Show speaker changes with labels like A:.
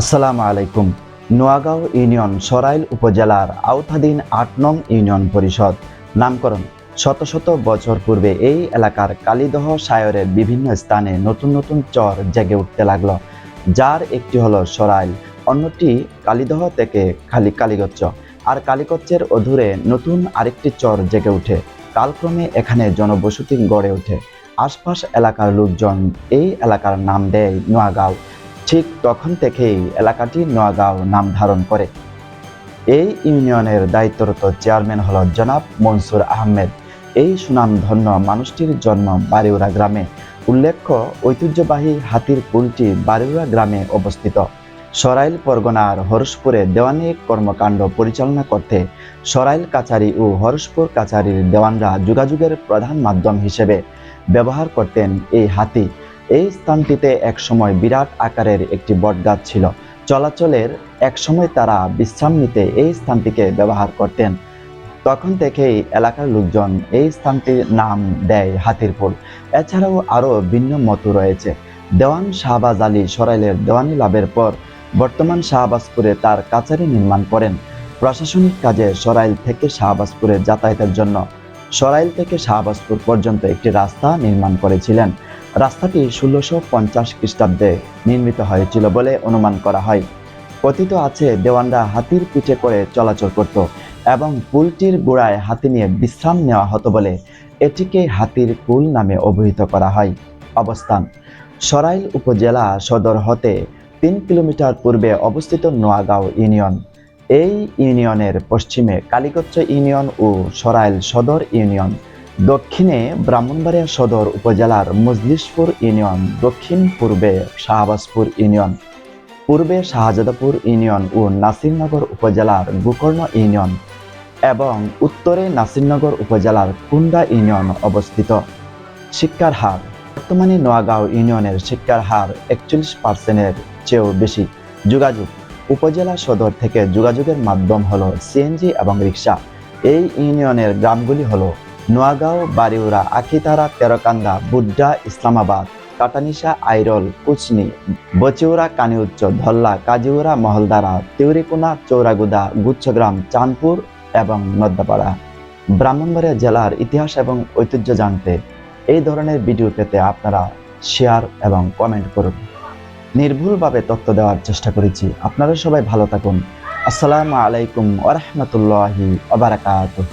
A: আসসালামু আলাইকুম। নোয়াগাঁও ইউনিয়ন সরাইল উপজেলার আওতাধীন আট নং ইউনিয়ন পরিষদ। নামকরণ। শত শত বছর পূর্বে এই এলাকার কালীদহ সায়রের বিভিন্ন স্থানে নতুন নতুন চর জেগে উঠতে লাগল, যার একটি হলো সরাইল, অন্যটি কালীদহ থেকে খালি কালীগচ্ছ। আর কালীগচ্ছের অধুরে নতুন আরেকটি চর জেগে ওঠে কালক্রমে এখানে জনবসতি গড়ে ওঠে। আশপাশ এলাকার লোকজন এই এলাকার নাম দেয় নোয়াগাঁও। ঠিক তখন থেকেই এলাকাটি নোয়াগাঁও নাম ধারণ করে। এই ইউনিয়নের দায়িত্বরত চেয়ারম্যান হল জনাব মনসুর আহমেদ। এই সুনামধন্য মানুষটির জন্ম বারিউরা গ্রামে। উল্লেখ্য, ঐতিহ্যবাহী হাতির পুলটি বারিউরা গ্রামে অবস্থিত। সরাইল পরগনার হরসপুরে দেওয়ানি কর্মকাণ্ড পরিচালনা করতে সরাইল কাচারি ও হরসপুর কাচারির দেওয়ানরা যোগাযোগের প্রধান মাধ্যম হিসেবে ব্যবহার করতেন এই হাতি। এই স্থানটিতে একসময় বিরাট আকারের একটি বটগাছ ছিল। চলাচলের একসময় তারা বিশ্রাম নিতে এই স্থানটিকে ব্যবহার করতেন। তখন থেকেই এলাকার লোকজন এই স্থানটির নাম দেয় হাতিরপুল। এছাড়াও আরও ভিন্ন মত রয়েছে। দেওয়ান শাহবাজ আলী সরাইলের দেওয়ানি লাভের পর বর্তমান শাহবাজপুরে তার কাছারি নির্মাণ করেন। প্রশাসনিক কাজে সরাইল থেকে শাহবাজপুরে যাতায়াতের জন্য সরাইল থেকে শাহবাজপুর পর্যন্ত একটি রাস্তা নির্মাণ করেছিলেন। রাস্তাটি ষোলোশো পঞ্চাশ খ্রিস্টাব্দে নির্মিত হয়েছিল বলে অনুমান করা হয়। কথিত আছে, দেওয়ানরা হাতির পিঠে করে চলাচল করত এবং পুলটির গোড়ায় হাতি নিয়ে বিশ্রাম নেওয়া হতো বলে এটিকে হাতির পুল নামে অভিহিত করা হয়। অবস্থান, সরাইল উপজেলা সদর হতে তিন কিলোমিটার পূর্বে অবস্থিত নোয়াগাঁও ইউনিয়ন। এই ইউনিয়নের পশ্চিমে কালীগচ্ছ ইউনিয়ন ও সরাইল সদর ইউনিয়ন। দক্ষিণে ব্রাহ্মণবাড়িয়া সদর উপজেলার মজলিশপুর ইউনিয়ন, দক্ষিণ পূর্বে শাহবাজপুর ইউনিয়ন, পূর্বে শাহজাদাপুর ইউনিয়ন ও নাসিরনগর উপজেলার গোকর্ণ ইউনিয়ন এবং উত্তরে নাসিরনগর উপজেলার কুন্ডা ইউনিয়ন অবস্থিত। শিক্ষার হার, বর্তমানে নোয়াগাঁও ইউনিয়নের শিক্ষার হার একচল্লিশ পার্সেন্টের চেয়েও বেশি। যোগাযোগ, উপজেলা সদর থেকে যোগাযোগের মাধ্যম হলো সিএনজি এবং রিক্সা। এই ইউনিয়নের গ্রামগুলি হলো নোয়াগাঁও বারিউরা আখিতারা তেরকান্দা, বুড্ডা, ইসলামাবাদ কাটানিসা আইরল কুচনি বচিউরা কানিউচ্চ, ধল্লা কাজিউরা মহলদারা, তিউরিকোনা, চৌরাগুদা, গুচ্ছগ্রাম, চাঁদপুর এবং নদ্দাপাড়া। ব্রাহ্মণবাড়িয়া জেলার ইতিহাস এবং ঐতিহ্য জানতে এই ধরনের ভিডিও পেতে আপনারা শেয়ার এবং কমেন্ট করুন। নির্ভুলভাবে তথ্য দেওয়ার চেষ্টা করেছি। আপনারা সবাই ভালো থাকুন। আসসালামু আলাইকুম ওরহমতুল্লাহি ওবারাকাতুহ